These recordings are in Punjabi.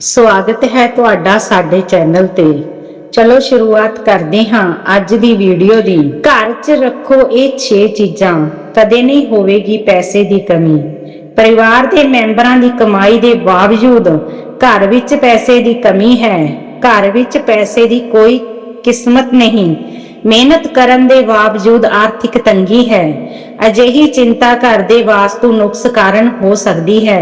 ਸਵਾਗਤ ਹੈ ਤੁਹਾਡਾ ਸਾਡੇ ਚੈਨਲ ਤੇ। ਚਲੋ ਸ਼ੁਰੂਆਤ ਕਰਦੇ ਹਾਂ ਅੱਜ ਦੀ ਵੀਡੀਓ ਦੀ। ਘਰ 'ਚ ਰੱਖੋ ਇਹ 6 ਚੀਜ਼ਾਂ, ਕਦੇ ਨਹੀਂ ਹੋਵੇਗੀ ਪੈਸੇ ਦੀ ਕਮੀ। ਪਰਿਵਾਰ ਦੇ ਮੈਂਬਰਾਂ ਦੀ ਕਮਾਈ ਦੇ ਬਾਵਜੂਦ ਘਰ ਵਿੱਚ ਪੈਸੇ ਦੀ ਕਮੀ ਹੈ। ਘਰ ਵਿੱਚ ਪੈਸੇ ਦੀ ਕੋਈ ਕਿਸਮਤ ਨਹੀਂ। ਮਿਹਨਤ ਕਰਨ ਦੇ ਬਾਵਜੂਦ ਆਰਥਿਕ ਤੰਗੀ ਹੈ। ਅਜਿਹੀ ਚਿੰਤਾ ਘਰ ਦੇ ਵਾਸਤੂ ਨੁਕਸ ਕਾਰਨ ਹੋ ਸਕਦੀ ਹੈ।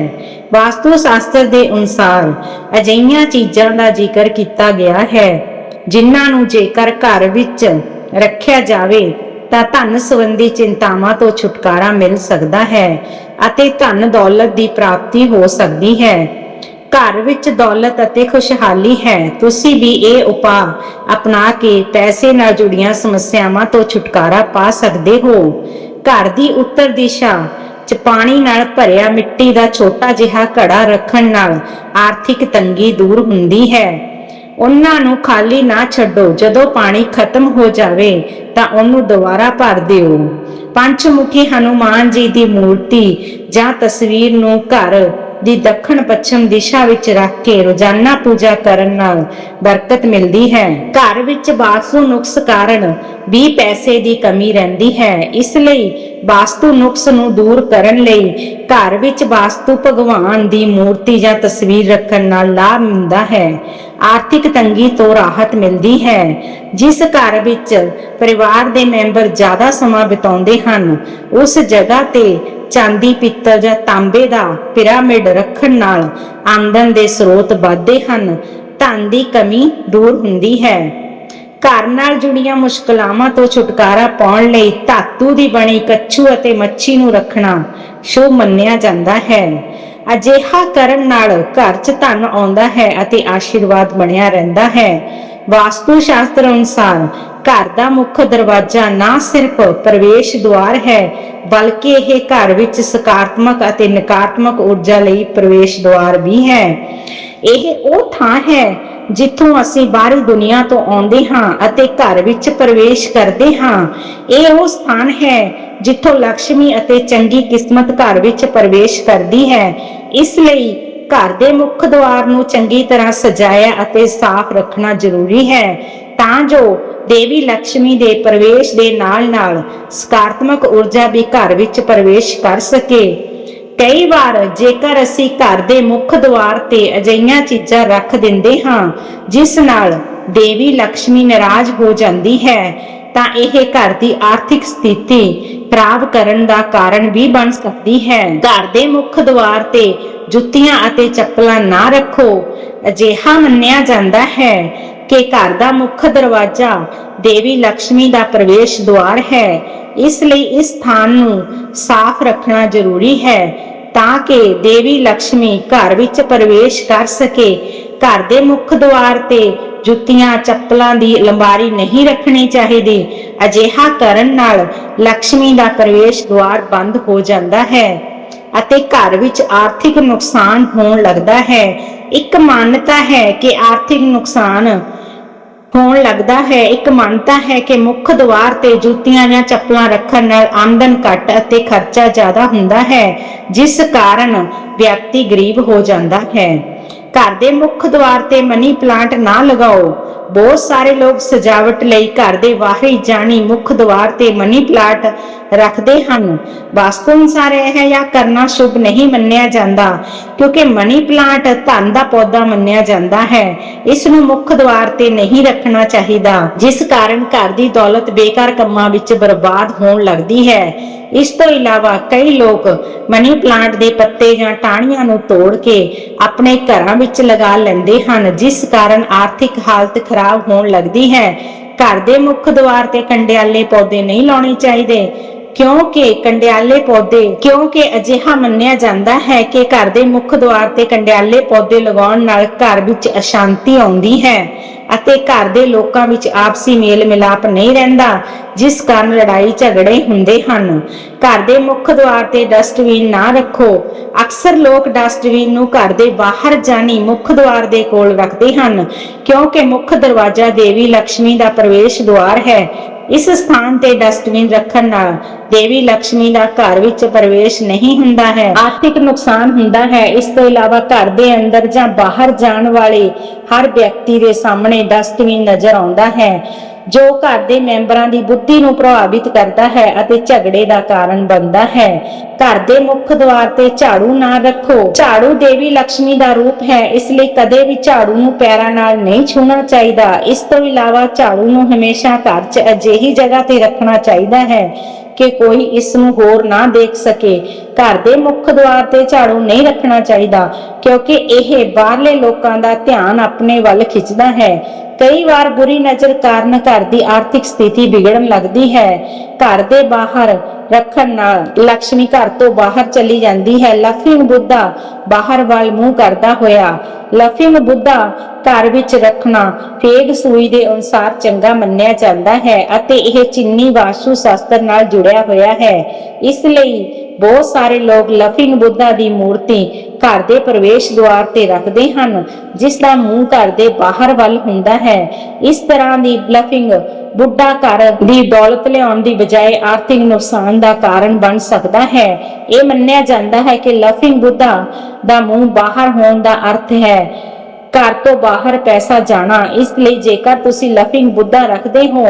ਵਾਸਤੂ ਸ਼ਾਸਤਰ ਦੇ ਅਨੁਸਾਰ ਅਜਿਹੀਆਂ ਚੀਜ਼ਾਂ ਦਾ ਜ਼ਿਕਰ ਕੀਤਾ ਗਿਆ ਹੈ, ਜਿਨ੍ਹਾਂ ਨੂੰ ਜੇਕਰ ਘਰ ਵਿੱਚ ਰੱਖਿਆ ਜਾਵੇ, ਤਾਂ ਧਨ ਸੰਬੰਧੀ ਚਿੰਤਾਵਾਂ ਤੋਂ ਛੁਟਕਾਰਾ ਮਿਲ ਸਕਦਾ ਹੈ ਅਤੇ ਧਨ ਦੌਲਤ ਦੀ ਪ੍ਰਾਪਤੀ ਹੋ ਸਕਦੀ ਹੈ। ਘਰ ਵਿੱਚ ਦੌਲਤ ਅਤੇ ਖੁਸ਼ਹਾਲੀ ਹੈ। ਤੁਸੀਂ ਵੀ ਇਹ ਉਪਾਅ ਅਪਣਾ ਕੇ ਪੈਸੇ ਨਾਲ ਜੁੜੀਆਂ ਸਮੱਸਿਆਵਾਂ ਤੋਂ ਛੁਟਕਾਰਾ ਪਾ ਸਕਦੇ ਹੋ। ਘਰ ਦੀ ਉੱਤਰ ਦਿਸ਼ਾ ਚ ਪਾਣੀ ਨਾਲ ਭਰਿਆ ਮਿੱਟੀ ਦਾ ਛੋਟਾ ਜਿਹਾ ਘੜਾ ਰੱਖਣ ਨਾਲ ਆਰਥਿਕ ਤੰਗੀ ਦੂਰ ਹੁੰਦੀ ਹੈ। ਉਹਨਾਂ ਨੂੰ ਖਾਲੀ ਨਾ ਛੱਡੋ, ਜਦੋਂ ਪਾਣੀ ਖਤਮ ਹੋ ਜਾਵੇ ਤਾਂ ਉਹਨੂੰ ਦੁਬਾਰਾ ਭਰ ਦਿਓ। ਪੰਚਮੁਖੀ ਹਨੂਮਾਨ ਜੀ ਦੀ ਮੂਰਤੀ ਜਾਂ ਤਸਵੀਰ ਨੂੰ ਘਰ ਦੀ ਦੱਖਣ ਪੱਛਮ ਦਿਸ਼ਾ ਵਿੱਚ ਰੱਖ ਕੇ ਰੋਜ਼ਾਨਾ ਪੂਜਾ ਕਰਨ ਨਾਲ ਬਰਕਤ ਮਿਲਦੀ ਹੈ। ਘਰ ਵਿੱਚ ਵਾਸਤੂ ਨੁਕਸ ਕਾਰਨ ਵੀ ਪੈਸੇ ਦੀ ਕਮੀ ਰਹਿੰਦੀ ਹੈ। ਇਸ ਲਈ ਵਾਸਤੂ ਨੁਕਸ ਨੂੰ ਦੂਰ ਕਰਨ ਲਈ ਘਰ ਵਿੱਚ ਵਾਸਤੂ ਭਗਵਾਨ ਦੀ ਮੂਰਤੀ ਜਾਂ ਤਸਵੀਰ ਰੱਖਣ ਨਾਲ ਲਾਭ ਮਿਲਦਾ ਹੈ। ਆਰਥਿਕ ਤੰਗੀ ਤੋਂ ਰਾਹਤ ਮਿਲਦੀ ਹੈ। ਜਿਸ ਘਰ ਵਿੱਚ ਪਰਿਵਾਰ ਦੇ ਮੈਂਬਰ ਜ਼ਿਆਦਾ ਸਮਾਂ ਬਿਤਾਉਂਦੇ ਹਨ, ਉਸ ਜਗ੍ਹਾ ਤੇ ਚਾਂਦੀ ਪਿੱਤਲ ਜਾਂ ਤਾਂਬੇ ਦਾ ਪਿਰਾਮਿਡ ਰੱਖਣ ਨਾਲ ਆਮਦਨ ਦੇ ਸਰੋਤ ਵੱਧਦੇ ਹਨ, ਧਨ ਦੀ ਕਮੀ ਦੂਰ ਹੁੰਦੀ ਹੈ। ਘਰ ਨਾਲ ਜੁੜੀਆਂ ਮੁਸ਼ਕਲਾਵਾਂ ਤੋਂ ਛੁਟਕਾਰਾ ਪਾਉਣ ਲਈ ਧਾਤੂ ਦੀ ਬਣੀ ਕੱਛੂ ਅਤੇ ਮੱਛੀ ਨੂੰ ਰੱਖਣਾ ਸ਼ੁਭ ਮੰਨਿਆ ਜਾਂਦਾ ਹੈ। ਅਜਿਹਾ ਕਰਨ ਨਾਲ ਘਰ 'ਚ ਧਨ ਆਉਂਦਾ ਹੈ ਅਤੇ ਆਸ਼ੀਰਵਾਦ ਬਣਿਆ ਰਹਿੰਦਾ ਹੈ। ਵਾਸਤੂ ਸ਼ਾਸਤਰ ਅਨੁਸਾਰ ਘਰ ਦਾ ਮੁੱਖ ਦਰਵਾਜ਼ਾ ਨਾ ਸਿਰਫ ਪ੍ਰਵੇਸ਼ ਦੁਆਰ ਹੈ, ਬਲਕਿ ਇਹ ਘਰ ਵਿੱਚ ਸਕਾਰਾਤਮਕ ਅਤੇ ਨਕਾਰਾਤਮਕ ਊਰਜਾ ਲਈ ਪ੍ਰਵੇਸ਼ ਦੁਆਰ ਵੀ ਹੈ। ਇਹ ਉਹ ਥਾਂ ਹੈ ਜਿੱਥੋਂ ਅਸੀਂ ਬਾਹਰੀ ਦੁਨੀਆ ਤੋਂ ਆਉਂਦੇ ਹਾਂ ਅਤੇ ਘਰ ਵਿੱਚ ਪ੍ਰਵੇਸ਼ ਕਰਦੇ ਹਾਂ। ਇਹ ਉਹ ਸਥਾਨ ਹੈ ਜਿੱਥੋਂ ਲక్ష్ਮੀ ਅਤੇ ਚੰਗੀ ਕਿਸਮਤ ਘਰ ਵਿੱਚ ਪ੍ਰਵੇਸ਼ ਕਰਦੀ ਹੈ। ਇਸ ਲਈ ਘਰ ਦੇ ਮੁੱਖ ਦੁਆਰ ਨੂੰ ਚੰਗੀ ਤਰ੍ਹਾਂ ਸਜਾਇਆ ਅਤੇ ਸਾਫ਼ ਰੱਖਣਾ ਜ਼ਰੂਰੀ ਹੈ, ਤਾਂ ਜੋ ਦੇਵੀ ਲక్ష్ਮੀ ਦੇ ਪ੍ਰਵੇਸ਼ ਦੇ ਨਾਲ-ਨਾਲ ਸਕਾਰਾਤਮਕ ਊਰਜਾ ਵੀ ਘਰ ਵਿੱਚ ਪ੍ਰਵੇਸ਼ ਕਰ ਸਕੇ। ਕਈ ਵਾਰ ਜੇਕਰ ਅਸੀਂ ਘਰ ਦੇ ਮੁੱਖ ਦੁਆਰ ਤੇ ਅਜਈਆਂ ਚੀਜ਼ਾਂ ਰੱਖ ਦਿੰਦੇ ਹਾਂ, ਜਿਸ ਨਾਲ ਦੇਵੀ ਲక్ష్ਮੀ ਨਾਰਾਜ਼ ਹੋ ਜਾਂਦੀ ਹੈ, ਤਾਂ ਇਹ ਘਰ ਦੀ ਆਰਥਿਕ ਸਥਿਤੀ ਖਰਾਬ ਕਰਨ ਦਾ ਕਾਰਨ ਵੀ ਬਣ ਸਕਦੀ ਹੈ। ਘਰ ਦੇ ਮੁੱਖ ਦੁਆਰ ਤੇ ਜੁੱਤੀਆਂ ਅਤੇ ਚੱਪਲਾਂ ਨਾ ਰੱਖੋ, ਅਜਿਹਾ ਮੰਨਿਆ ਜਾਂਦਾ ਹੈ। ਕਿ ਘਰ ਦਾ ਮੁੱਖ ਦਰਵਾਜ਼ਾ ਦੇਵੀ ਲక్ష్ਮੀ ਦਾ ਪ੍ਰਵੇਸ਼ ਦੁਆਰ ਹੈ। ਇਸ ਲਈ ਇਸ ਸਥਾਨ ਨੂੰ ਸਾਫ਼ ਰੱਖਣਾ ਜ਼ਰੂਰੀ ਹੈ ਤਾਂ ਕਿ ਦੇਵੀ ਲక్ష్ਮੀ ਘਰ ਵਿੱਚ ਪ੍ਰਵੇਸ਼ ਕਰ ਸਕੇ। ਘਰ ਦੇ ਮੁੱਖ ਦੁਆਰ ਤੇ ਜੁੱਤੀਆਂ, ਚੱਪਲਾਂ ਦੀ ਲੰਬਾਰੀ ਨਹੀਂ ਰੱਖਣੀ ਚਾਹੀਦੀ। ਅਜਿਹਾ ਕਰਨ ਨਾਲ ਲక్ష్ਮੀ ਦਾ ਪ੍ਰਵੇਸ਼ ਦੁਆਰ ਬੰਦ ਹੋ ਜਾਂਦਾ ਹੈ। ਅਤੇ ਘਰ ਵਿੱਚ ਆਰਥਿਕ ਨੁਕਸਾਨ ਹੋਣ ਲੱਗਦਾ ਹੈ। ਇੱਕ ਮਾਨਤਾ ਹੈ ਕਿ ਆਰਥਿਕ ਨੁਕਸਾਨ ਹੋਣ ਲੱਗਦਾ ਹੈ। ਇੱਕ ਮਾਨਤਾ ਹੈ ਕਿ ਮੁੱਖ ਦੁਆਰ ਤੇ ਜੁੱਤੀਆਂ ਜਾਂ ਚੱਪਲਾਂ ਰੱਖਣ ਨਾਲ ਆਮਦਨ ਘੱਟ ਅਤੇ ਖਰਚਾ ਜ਼ਿਆਦਾ ਹੁੰਦਾ ਹੈ, ਜਿਸ ਕਾਰਨ ਵਿਅਕਤੀ ਗਰੀਬ ਹੋ ਜਾਂਦਾ ਹੈ। ਘਰ ਦੇ ਮੁੱਖ ਦੁਆਰ ਤੇ ਮਨੀ ਪਲਾਂਟ ਨਾ ਲਗਾਓ। ਬਹੁਤ ਸਾਰੇ ਲੋਕ ਸਜਾਵਟ ਲਈ ਘਰ ਦੇ ਬਾਹਰੀ ਜਾਣੀ ਮੁੱਖ ਦੁਆਰ ਤੇ ਮਨੀ ਪਲਾਂਟ ਰੱਖਦੇ ਹਨ। ਵਾਸਤੂ ਅਨੁਸਾਰ ਇਹ ਜਾਂ ਕਰਨਾ ਸ਼ੁਭ ਨਹੀਂ ਮੰਨਿਆ ਜਾਂਦਾ, ਕਿਉਂਕਿ ਮਨੀ ਪਲਾਂਟ ਧਨ ਦਾ ਪੌਦਾ ਮੰਨਿਆ ਜਾਂਦਾ ਹੈ। ਇਸ ਨੂੰ ਮੁੱਖ ਦੁਆਰ ਤੇ ਨਹੀਂ ਰੱਖਣਾ ਚਾਹੀਦਾ, ਜਿਸ ਕਾਰਨ ਘਰ ਦੀ ਦੌਲਤ ਬੇਕਾਰ ਕੰਮਾਂ ਵਿੱਚ ਬਰਬਾਦ ਹੋਣ ਲੱਗਦੀ ਹੈ। ਇਸ ਤੋਂ ਇਲਾਵਾ ਕਈ ਲੋਕ ਮਨੀ ਪਲਾਂਟ ਦੇ ਪੱਤੇ ਜਾਂ ਟਾਹਣੀਆਂ ਨੂੰ ਤੋੜ ਕੇ ਆਪਣੇ ਘਰਾਂ ਵਿੱਚ ਲਗਾ ਲੈਂਦੇ ਹਨ, ਜਿਸ ਕਾਰਨ ਆਰਥਿਕ ਹਾਲਤ ਖਰਾਬ ਹੋਣ ਲੱਗਦੀ ਹੈ। ਘਰ ਦੇ ਮੁੱਖ ਦੁਆਰ ਤੇ ਕੰਡਿਆਲੇ ਪੌਦੇ ਨਹੀਂ ਲਾਉਣੇ ਚਾਹੀਦੇ। ਕਿਉਂਕਿ ਕੰਡਿਆਲੇ ਪੌਦੇ, ਕਿਉਂਕਿ ਅਜਿਹਾ ਮੰਨਿਆ ਜਾਂਦਾ ਹੈ ਕਿ ਘਰ ਦੇ ਮੁੱਖ ਦੁਆਰ ਤੇ ਕੰਡਿਆਲੇ ਪੌਦੇ ਲਗਾਉਣ ਨਾਲ ਘਰ ਵਿੱਚ ਅਸ਼ਾਂਤੀ ਆਉਂਦੀ ਹੈ ਅਤੇ ਘਰ ਦੇ ਲੋਕਾਂ ਵਿੱਚ ਆਪਸੀ ਮੇਲ ਮਿਲਾਪ ਨਹੀਂ ਰਹਿੰਦਾ, ਜਿਸ ਕਾਰਨ ਲੜਾਈ ਝਗੜੇ ਹੁੰਦੇ ਹਨ। ਘਰ ਦੇ ਮੁੱਖ ਦੁਆਰ ਤੇ ਡਸਟਬਿਨ ਨਾ ਰੱਖੋ। ਅਕਸਰ ਲੋਕ ਡਸਟਬਿਨ ਨੂੰ ਘਰ ਦੇ ਬਾਹਰ ਜਾਣੀ ਮੁੱਖ ਦੁਆਰ ਦੇ ਕੋਲ ਰੱਖਦੇ ਹਨ, ਕਿਉਂਕਿ ਮੁੱਖ ਦਰਵਾਜ਼ਾ ਦੇਵੀ ਲక్ష్ਮੀ ਦਾ ਪ੍ਰਵੇਸ਼ ਦੁਆਰ ਹੈ। ਇਸ ਸਥਾਨ ਤੇ ਡਸਟਬਿਨ ਰੱਖਣ ਨਾਲ ਦੇਵੀ ਲక్ష్ਮੀ ਦਾ ਘਰ ਵਿੱਚ ਪ੍ਰਵੇਸ਼ ਨਹੀਂ ਹੁੰਦਾ ਹੈ। ਆਰਥਿਕ ਨੁਕਸਾਨ ਹੁੰਦਾ ਹੈ। ਇਸ ਤੋਂ ਇਲਾਵਾ ਘਰ ਦੇ ਅੰਦਰ ਜਾਂ ਬਾਹਰ ਜਾਣ ਵਾਲੇ ਹਰ ਵਿਅਕਤੀ ਦੇ ਸਾਹਮਣੇ ਡਸਟਬਿਨ ਨਜ਼ਰ ਆਉਂਦਾ ਹੈ। ਜੋ ਘਰ ਦੇ ਮੈਂਬਰਾਂ ਦੀ ਬੁੱਧੀ ਨੂੰ ਪ੍ਰਭਾਵਿਤ ਕਰਦਾ ਹੈ ਅਤੇ ਝਗੜੇ ਦਾ ਕਾਰਨ ਬਣਦਾ ਹੈ। ਘਰ ਦੇ ਮੁੱਖ ਦੁਆਰ ਤੇ ਝਾੜੂ ਨਾ ਰੱਖੋ। ਝਾੜੂ ਦੇਵੀ ਲక్ష్ਮੀ ਦਾ ਰੂਪ ਹੈ, ਇਸ ਲਈ ਕਦੇ ਵੀ ਝਾੜੂ ਨੂੰ ਪੈਰਾਂ ਨਾਲ ਨਹੀਂ ਛੂਹਣਾ ਚਾਹੀਦਾ। ਇਸ ਤੋਂ ਇਲਾਵਾ ਝਾੜੂ ਨੂੰ ਹਮੇਸ਼ਾ ਘਰ 'ਚ ਅਜਿਹੀ ਜਗ੍ਹਾ ਤੇ ਰੱਖਣਾ ਚਾਹੀਦਾ ਹੈ ਕਿ ਕੋਈ ਇਸ ਨੂੰ ਹੋਰ ਨਾ ਦੇਖ ਸਕੇ। ਘਰ ਦੇ ਮੁੱਖ ਦੁਆਰ ਤੇ ਝਾੜੂ ਨਹੀਂ ਰੱਖਣਾ ਚਾਹੀਦਾ, ਕਿਉਂਕਿ ਇਹ ਬਾਹਰਲੇ ਲੋਕਾਂ ਦਾ ਧਿਆਨ ਆਪਣੇ ਵੱਲ ਖਿੱਚਦਾ ਹੈ। ਕਈ ਵਾਰ ਬੁਰੀ ਨਜ਼ਰ ਕਾਰਨ ਘਰ ਦੀ ਆਰਥਿਕ ਸਥਿਤੀ ਵਿਗੜਨ ਲੱਗਦੀ ਹੈ। ਘਰ ਦੇ ਬਾਹਰ ਰੱਖਣ ਨਾਲ ਲక్ష్ਮੀ ਘਰ ਤੋਂ ਬਾਹਰ ਚਲੀ ਜਾਂਦੀ ਹੈ। ਲਫਿੰਗ ਬੁੱਧਾ ਬਾਹਰ ਵੱਲ ਮੂੰਹ ਕਰਦਾ ਹੋਇਆ। ਲਫਿੰਗ ਬੁੱਧਾ ਘਰ ਵਿੱਚ ਰੱਖਣਾ ਫੇਗ ਸੂਈ ਦੇ ਅਨੁਸਾਰ ਚੰਗਾ ਮੰਨਿਆ ਜਾਂਦਾ ਹੈ ਅਤੇ ਇਹ ਚੀਨੀ ਵਾਸੂ ਸ਼ਾਸਤਰ ਨਾਲ ਜੁੜਿਆ ਹੋਇਆ ਹੈ। ਇਸ ਲਈ ਬਹੁਤ ਸਾਰੇ ਲੋਕ ਲਫਿੰਗ ਬੁੱਧਾ ਦੀ ਮੂਰਤੀ ਘਰ ਦੇ ਪ੍ਰਵੇਸ਼ ਦੁਆਰ ਤੇ ਰੱਖਦੇ ਹਨ, ਜਿਸ ਦਾ ਮੂੰਹ ਘਰ ਦੇ ਬਾਹਰ ਵੱਲ ਹੁੰਦਾ ਹੈ। ਇਸ ਤਰ੍ਹਾਂ ਦੀ ਲਫਿੰਗ ਬੁੱਢਾ ਘਰ ਦੀ ਦੌਲਤ ਲਿਆਉਣ ਦੀ ਬਜਾਏ ਆਰਥਿਕ ਨੁਕਸਾਨ ਦਾ ਕਾਰਨ ਬਣ ਸਕਦਾ ਹੈ। ਇਹ ਮੰਨਿਆ ਜਾਂਦਾ ਹੈ ਕਿ ਲਫਿੰਗ ਬੁੱਧਾ ਦਾ ਮੂੰਹ ਬਾਹਰ ਹੋਣ ਦਾ ਅਰਥ ਹੈ, ਘਰ ਤੋਂ ਬਾਹਰ ਪੈਸਾ ਜਾਣਾ। ਇਸ ਲਈ ਜੇਕਰ ਤੁਸੀਂ ਲਫਿੰਗ ਬੁੱਧਾ ਰੱਖਦੇ ਹੋ,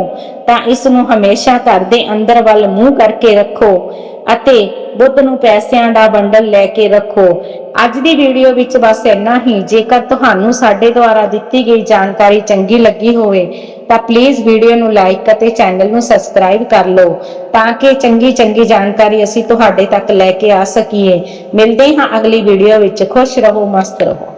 ਤਾਂ ਇਸ ਨੂੰ ਹਮੇਸ਼ਾ ਘਰ ਦੇ ਅੰਦਰ ਵੱਲ ਮੂੰਹ ਕਰਕੇ ਰੱਖੋ। ਅਤੇ ਬੁੱਧ ਨੂੰ ਪੈਸਿਆਂ ਦਾ ਬੰਡਲ ਲੈ ਕੇ ਰੱਖੋ। ਅੱਜ ਦੀ ਵੀਡੀਓ ਵਿੱਚ ਬਸ ਇੰਨਾ ਹੀ। ਜੇਕਰ ਤੁਹਾਨੂੰ ਸਾਡੇ ਦੁਆਰਾ ਦਿੱਤੀ ਗਈ ਜਾਣਕਾਰੀ ਚੰਗੀ ਲੱਗੀ ਹੋਵੇ, ਤਾਂ ਪਲੀਜ਼ ਵੀਡੀਓ ਨੂੰ ਲਾਈਕ ਅਤੇ ਚੈਨਲ ਨੂੰ ਸਬਸਕ੍ਰਾਈਬ ਕਰ ਲਓ, ਤਾਂ ਕਿ ਚੰਗੀ ਚੰਗੀ ਜਾਣਕਾਰੀ ਅਸੀਂ ਤੁਹਾਡੇ ਤੱਕ ਲੈ ਕੇ ਆ ਸਕੀਏ। ਮਿਲਦੇ ਹਾਂ ਅਗਲੀ ਵੀਡੀਓ ਵਿੱਚ। ਖੁਸ਼ ਰਹੋ, ਮਸਤ ਰਹੋ।